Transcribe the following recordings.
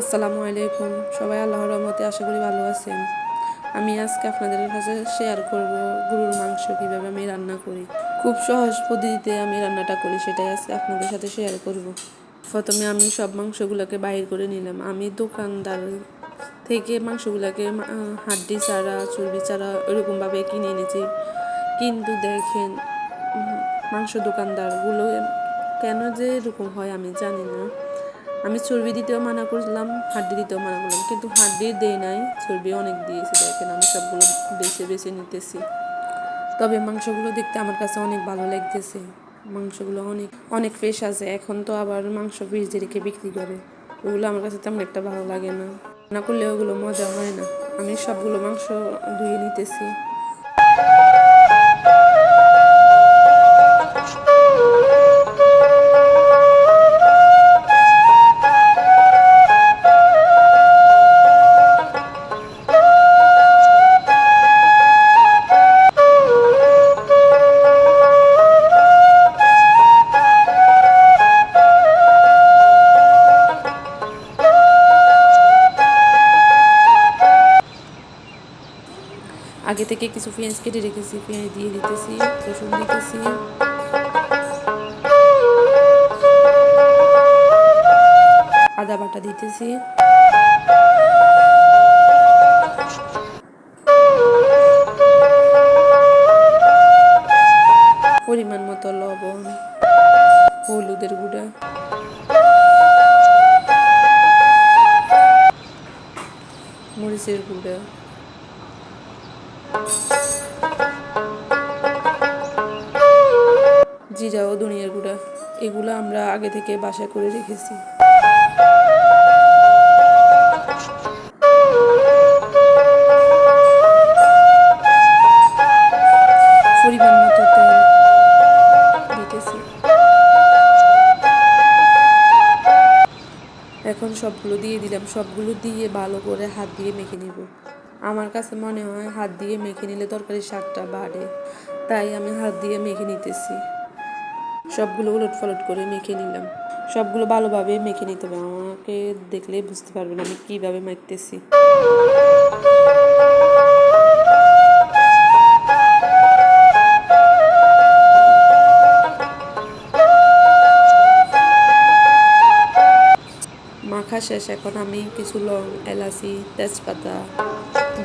আসসালামু আলাইকুম। সবাই আল্লাহর রহমতে আশা করি ভালো আছেন। আমি আজকে আপনাদের কাছে শেয়ার করব গরুর মাংস কীভাবে আমি রান্না করি। খুব সহজ পদ্ধতিতে আমি রান্নাটা করি, সেটাই আজকে আপনাদের সাথে শেয়ার করব। প্রথমে আমি সব মাংসগুলোকে বাইর করে নিলাম। আমি দোকানদার থেকে মাংসগুলোকে হাড্ডি ছাড়া, চর্বি ছাড়া এরকমভাবে কিনে এনেছি। কিন্তু দেখেন মাংস দোকানদারগুলো কেন যে এরকম হয় আমি জানি না। আমি চর্বি দিতেও মানা করলাম, হাড্ডি দিতেও মানা করলাম, কিন্তু হাড্ডি দেই নাই, চর্বি অনেক দিয়েছে, দেখেন আমি সবগুলো বেছে বেছে নিতেছি। তবে মাংসগুলো দেখতে আমার কাছে অনেক ভালো লাগতেছে। মাংসগুলো অনেক অনেক ফ্রেশ আছে, এখন তো আবার মাংস ফ্রিজে রেখে বিক্রি করে। ওগুলো আমার কাছে তেমন একটা ভালো লাগে না। না করলে ওগুলো মজা হয় না। আমি সবগুলো মাংস ধুয়ে নিতেছি। আগে থেকে কিছু পেঁয়াজ কেটে রেখেছি পেঁয়াজ দিয়ে দিতেছি রসুন দিতেছি। আদা বাটা দিতেছি। পরিমাণ মতো লবণ, হলুদের গুঁড়া। মরিচের গুঁড়া। জিরা ও ধনিয়ার গুঁড়া। এগুলো আমরা আগে থেকে বাসা করে রেখেছি। পরিমাণ এখন সবগুলো দিয়ে দিলাম। সবগুলো দিয়ে ভালো করে হাত দিয়ে মেখে নিব। আমার কাছে মনে হয় হাত দিয়ে মেখে নিলে তরকারির স্বাদটা বাড়ে। তাই আমি হাত দিয়ে মেখে নিতেছি। সবগুলো উলট পালট করে মেখে নিলাম। সবগুলো ভালোভাবে মেখে নিতে হবে। আমাকে দেখলেই বুঝতে পারবেন আমি কীভাবে মাখতেছি। মাখা শেষ। এখন আমি কিছু লং, এলাচি, তেজপাতা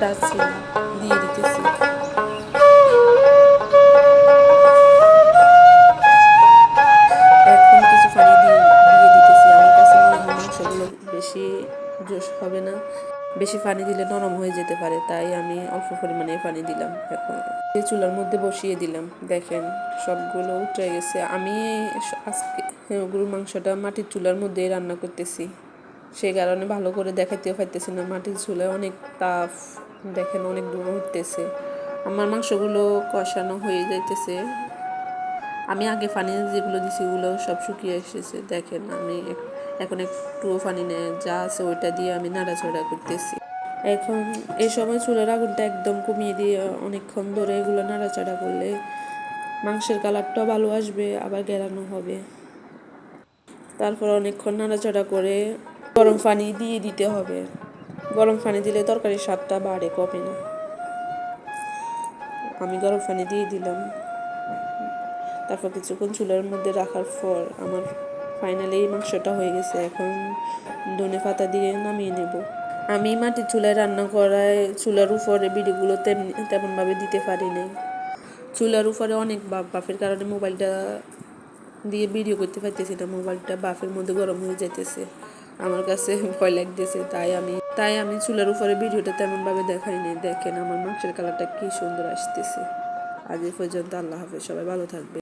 দারচিনি দিয়ে দিতেছি এখন কিছু পানি দিয়ে দিতেছি। আমার কাছে মাংসগুলো বেশি হবে না। বেশি পানি দিলে নরম হয়ে যেতে পারে, তাই আমি অল্প পরিমাণে পানি দিলাম এখন। চুলার মধ্যে বসিয়ে দিলাম। দেখেন, সবগুলো উঠে গেছে। আমি আজকে গরুর মাংসটা মাটির চুলার মধ্যেই রান্না করতেছি। সেই কারণে ভালো করে দেখাতেও পাইতেছি না। মাটির চুলায় অনেক তাপ। দেখেন অনেক দূর উঠতেছে। আমার মাংসগুলো কষানো হয়ে যাইতেছে। আমি আগে পানি যেগুলো দিছি ওগুলো সব শুকিয়ে এসেছে। দেখেন আমি এখন একটুও পানি নেই যা আছে ওইটা দিয়ে আমি নাড়াচাড়া করতেছি। এখন এই সময় চুলের আগুনটা একদম কমিয়ে দিয়ে অনেকক্ষণ ধরে এগুলো নাড়াচাড়া করলে মাংসের কালারটাও ভালো আসবে, আবার গেরানো হবে। তারপর অনেকক্ষণ নাড়াচাড়া করে গরম পানি দিয়ে দিতে হবে। গরম পানি দিলে তরকারির স্বাদটা বাড়ে, কমে না। আমি গরম পানি দিয়ে দিলাম। তারপর কিছুক্ষণ চুলার মধ্যে রাখার পর আমার ফাইনালি মাংসটা হয়ে গেছে। এখন ধনে পাতা দিয়ে নামিয়ে নেব। আমি মাটির চুলায় রান্না করায় চুলার উপরে বিড়িগুলো তেমনি তেমনভাবে দিতে পারি নাই। চুলার উপরে অনেক বাপ বাফের কারণে মোবাইলটা দিয়ে ভিডিও করতে পারতেছি না। মোবাইলটা বাফের মধ্যে গরম হয়ে যাইতেছে। আমার কাছে ভয় লাগতেছে, তাই আমি তাই আমি চুলার উপরে ভিডিওটা তেমনভাবে দেখাইনি দেখেন আমার মাংসের কালারটা কি সুন্দর আসতেছে। আজ পর্যন্ত আল্লাহ হাফেজ, সবাই ভালো থাকবে